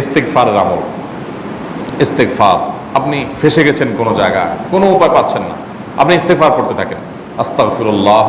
ইস্তেকফারের আমল ইস্তেকফার আপনি ফেসে গেছেন কোনো জায়গায় কোনো উপায় পাচ্ছেন না আপনি ইস্তেকফার করতে থাকেন আস্তাগফিরুল্লাহ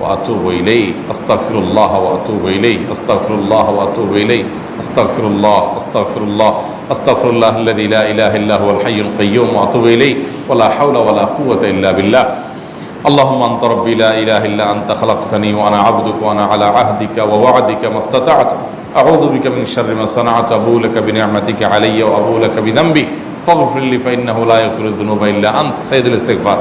ওয়া আতুবু ইলাইহি আস্তাগফিরুল্লাহ ওয়া আতুবু ইলাইহি আস্তাগফিরুল্লাহ ওয়া আতুবু ইলাইহি আস্তাগফিরুল্লাহ আস্তাগফিরুল্লাহ আস্তাগফিরুল্লাহ আল্লাযী লা ইলাহা ইল্লা হুয়াল হাইয়ুল কাইয়্যুম ওয়া আতুবু ইলাইহি ওয়া লা হাওলা ওয়া লা কুওয়াতা ইল্লা বিল্লাহ اللهم انت ربي لا اله الا انت خلقتني وانا عبدك وانا على عهدك ووعدك ما استطعت اعوذ بك من شر ما صنعت ابو لك بنعمتك علي وابو لك بذنبي فاغفر لي فانه لا يغفر الذنوب الا انت سيد الاستغفار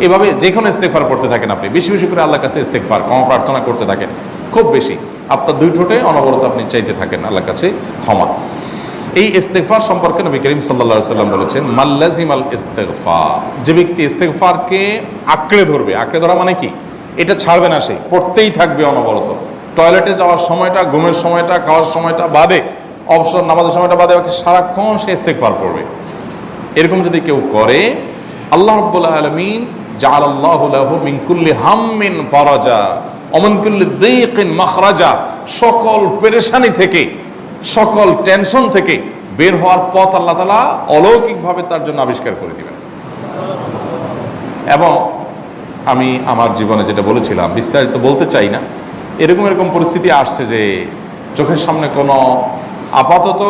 এভাবে যে কোনো ইস্তেকফার করতে থাকেন আপনি বেশি বেশি করে আল্লাহর কাছে ইস্তেকফার ক্ষমা প্রার্থনা করতে থাকেন খুব বেশি আপনার দুই ঠোঁটে অনবরত আপনি চাইতে থাকেন আল্লাহর কাছে ক্ষমা এই ইস্তেগফার সম্পর্কে নবী করিম সাল্লা সাল্লাম বলেছেন মাল্লাজিমাল ইস্তেগফার যে ব্যক্তি ইস্তেগফারকে আঁকড়ে ধরবে আঁকড়ে ধরা মানে কি এটা ছাড়বে না সে পড়তেই থাকবে অনবরত টয়লেটে যাওয়ার সময়টা, ঘুমের সময়টা, খাওয়ার সময়টা বাদে, অবসর নামাজের সময়টা বাদে বাকি সারাক্ষণ সে ইস্তেক পার করবে। এরকম যদি কেউ করে, আল্লাহ রব্বুল্লাহ আলমিন জাল আল্লাহ মিনকুল্লি হাম্মিন ফরাজা অমনকুল্লি দিকিন মখরাজা, সকল পেরেশানি থেকে, সকল টেনশন থেকে বের হওয়ার পথ আল্লাহ তালা অলৌকিকভাবে তার জন্য আবিষ্কার করে দিবেন। এবং আমি আমার জীবনে যেটা বলেছিলাম, বিস্তারিত বলতে চাই না এরকম এরকম পরিস্থিতি আসছে যে চোখের সামনে কোনো আপাতত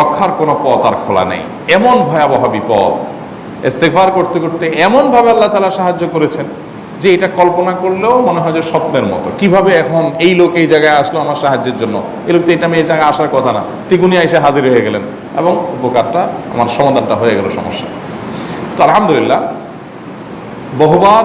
রক্ষার কোনো পথ আর খোলা নেই। এমন ভয়াবহ বিপদ ইস্তেফার করতে করতে এমনভাবে আল্লাহ তালা সাহায্য করেছেন যে এটা কল্পনা করলেও মনে হয় যে স্বপ্নের মতো। কীভাবে এখন এই লোক এই জায়গায় আসলো আমার সাহায্যের জন্য? এই লোক তো এটা আমি এই জায়গায় আসার কথা না। তিগুনি এসে হাজির হয়ে গেলেন এবং উপকারটা আমার সমাধানটা হয়ে গেল সমস্যা। তো আলহামদুলিল্লাহ, বহুবার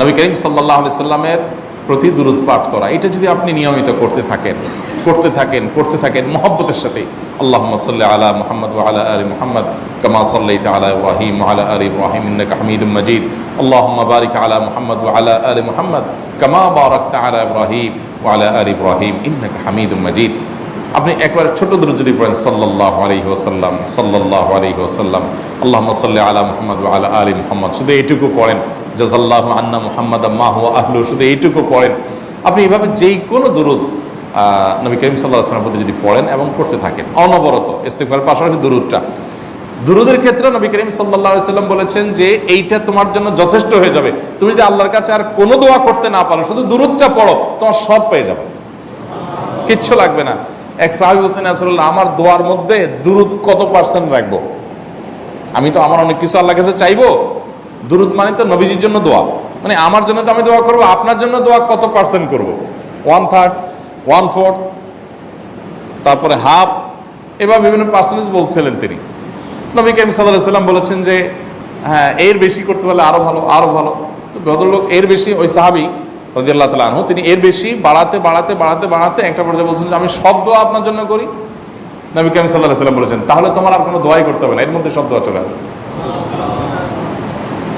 নবী করিম সাল্লাহ আলি সাল্লামের প্রতি দুরুদ পাঠ করা। এটা যদি আপনি নিয়মিত করতে থাকেন করতে থাকেন করতে থাকেন, মহব্বতের সাথে আল্লাহ সাল্লাহ আলা মোহাম্মদ আলা আলী মোহাম্মদ কমা সাল্লাই আলা ওয়াহিম আলা আলী ইন্নাকা হামিদুম মজিদ। আল্লাহ বারিক আলা মোহাম্মদ আলা আলী মোহাম্মদ কামা বারাক আলা ইব্রাহিম আলা আলী ইব্রাহিম ইন্নাকা হামিদুম মজিদ। আপনি একবার ছোট দূর যদি পড়েন সাল্লাহ আলহি ওসাল্লাম সাল্লাহ আলহি ওসাল্লাম আল্লাহ সাল্লাহ আলা মোহাম্মদ আলা আলী মোহাম্মদ। শুধু এইটুকু পড়েন জাজাল্লাহ আন্না মোহাম্মদ মাহ আহলু শুধু এইটুকু পড়েন। আপনি এভাবে যেই কোনো দূরত নবী করিম সাল্লাহ আসলামের প্রতি যদি পড়েন এবং পড়তে থাকেন, অনবরত ইস্তেফারের পাশাপাশি দুরুদটা। দুরুদের ক্ষেত্রে নবী করিম সাল্লাহ সাল্লাম বলেছেন যে এইটা তোমার জন্য যথেষ্ট হয়ে যাবে। তুমি যদি আল্লাহর কাছে আর কোনো দোয়া করতে না পারো, শুধু দুরুদটা পড়ো, তোমার সব পেয়ে যাবে। কিচ্ছু লাগবে না। এক সাহাবি হোসেন আসলে আমার দোয়ার মধ্যে দুরুদ কত পার্সেন্ট রাখব? আমি তো, আমার অনেক কিছু আল্লাহ কাছে চাইব। দুরুদ মানে তো নবীজির জন্য দোয়া। মানে আমার জন্য তো আমি দোয়া করব, আপনার জন্য দোয়া কত পার্সেন্ট করব? ওয়ান থার্ড ওয়ান ফোর্থ তারপরে হাফ এবার বিভিন্ন পার্সেন্টেজ বলছিলেন তিনি। নবী সাল্লাহ সাল্লাম বলেছেন যে হ্যাঁ এর বেশি করতে পারলে আরও ভালো আরও ভালো। তো ভদ্রলোক এর বেশি, ওই সাহাবি রাজিয়াল্লাহ তালা আনহু, তিনি এর বেশি বাড়াতে বাড়াতে বাড়াতে বাড়াতে একটা পর্যায়ে বলছেন যে, আমি সব দোয়া আপনার জন্য করি। নবী করিম সাল্লাহ সাল্লাম বলেছেন, তাহলে তোমার আর কোনো দোয়াই করতে হবে না, এর মধ্যে সব দোয়া চলে আসবে।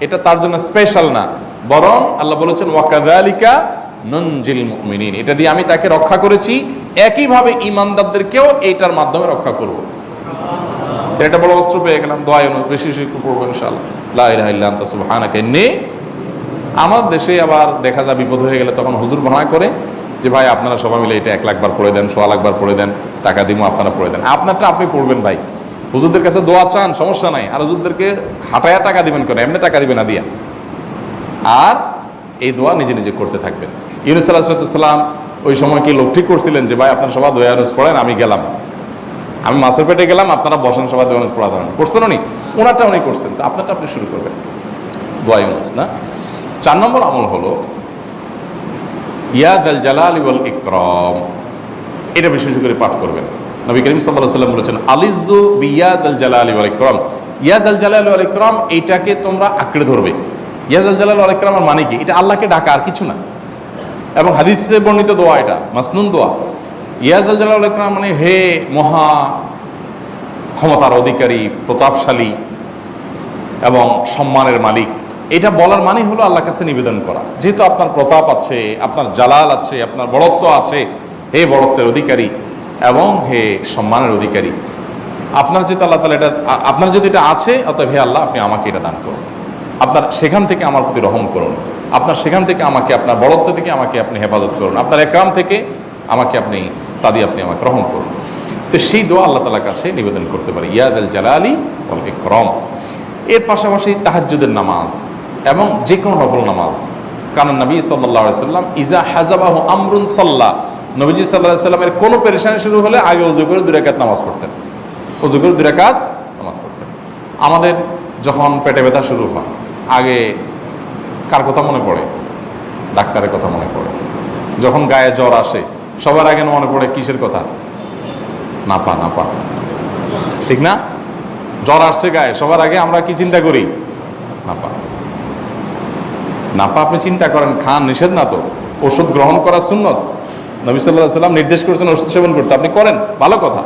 এটা তার জন্য স্পেশাল না। বরং আল্লাহ বলেছেন ওয়াকাদালিকা ননজিল মুমিনিন। এটা দিয়ে আমি তাকে রক্ষা করেছি। একইভাবে ইমানদারদেরকেও এইটার মাধ্যমে রক্ষা করব। এটা বড় অস্ত্র পেয়ে গেলাম। দোয়া ইউনুস বেশি বেশি পড়ব ইনশাআল্লাহ। লা আমার দেশে আবার দেখা যায় বিপদ হয়ে গেলে তখন হুজুর ভাড়া করে যে, ভাই, আপনারা সবাই মিলে এটা এক লাখ বার পড়ে দেন, সোয়া লাখ বার পড়ে দেন, টাকা দিব আপনারা পড়ে দেন। আপনারটা আপনি পড়বেন, ভাই। হুজুরদের কাছে দোয়া চান, সমস্যা নাই। আর হুজুরদেরকে খাটায়া টাকা দিবেন করে এমনি টাকা দিবেন না, দিয়া। আর এই দোয়া নিজে নিজে করতে থাকবেন। ইউনুস আলাহিসাল্লাম ওই সময় কি লোক ঠিক করছিলেন যে, ভাই, আপনারা সবাই দোয়া ইউনুস পড়েন, আমি গেলাম। আমি মাছের পেটে গেলাম, আপনারা বসেন, সবাই দোয়া ইউনুস পড়া ধরেন। করছেন উনি? ওনারটা উনি করছেন। তো আপনারটা আপনি শুরু করবেন। দোয়া ইউনুস, না? চার নম্বর আমল হলো ইয়াদ আল জালাল ইকরম। এটা বিশেষ করে পাঠ করবেন। নবী করিম সাল্লাহ সাল্লাম বলেছেন আলিজু বিয়াজ আল জালাল ওয়াল ইকরম। ইয়াজ আল জালাল ওয়াল ইকরম এইটাকে তোমরা আঁকড়ে ধরবে। ইয়াজ আল জালাল ওয়াল ইকরমের মানে কি? এটা আল্লাহকে ডাকা আর কিছু না। এবং হাদিসে বর্ণিত দোয়া এটা, মাসনুন দোয়া। ইয়াজ আল জালাল ওয়াল মানে হে মহা ক্ষমতার অধিকারী, প্রতাপশালী এবং সম্মানের মালিক। এটা বলার মানে হলো আল্লাহর কাছে নিবেদন করা। যেহেতু আপনার প্রতাপ আছে, আপনার জালাল আছে, আপনার বড়ত্ব আছে, হে বড়ত্বের অধিকারী এবং হে সম্মানের অধিকারী, আপনার যেহেতু আল্লাহ তালা এটা, আপনার যদি এটা আছে, অতএব হে আল্লাহ আপনি আমাকে এটা দান করুন। আপনার সেখান থেকে আমার প্রতি রহম করুন। আপনার সেখান থেকে আমাকে, আপনার বড়ত্ব থেকে আমাকে আপনি হেফাজত করুন। আপনার একরাম থেকে আমাকে আপনি তাদি আপনি আমাকে রহম করুন। তো সেই দোয়া আল্লাহ তালার কাছে নিবেদন করতে পারি। ইয়াদ আল জালা আলী ওয়াল ইকরম। এর পাশাপাশি তাহাজ্জুদের নামাজ এবং যে কোনো নফল নামাজ। কারণ নবী সাল্লাহ সাল্লাম ইজা হাজাবাহ আমরুন সাল্লাহ নবীজি সাল্লাহ সাল্লামের কোনো পেরেশানি শুরু হলে আগে উজু করে দুরাকাত নামাজ পড়তেন। উজু করে দুরাকাত নামাজ পড়তেন। আমাদের যখন পেটে ব্যথা শুরু হয়, আগে কার কথা মনে পড়ে? ডাক্তারের কথা মনে পড়ে। যখন গায়ে জ্বর আসে, সবার আগে মনে পড়ে কিসের কথা? নাপা নাপা। ঠিক না? জ্বর আসছে গায়ে, সবার আগে আমরা কি চিন্তা করি? নাপা। নাপা আপনি চিন্তা করেন, খান নিষেধ না তো? ওষুধ গ্রহণ করা সুন্নত? নবী সাল্লাহ সাল্লাম নির্দেশ করেছেন ওষুধ সেবন করতে। আপনি করেন ভালো কথা।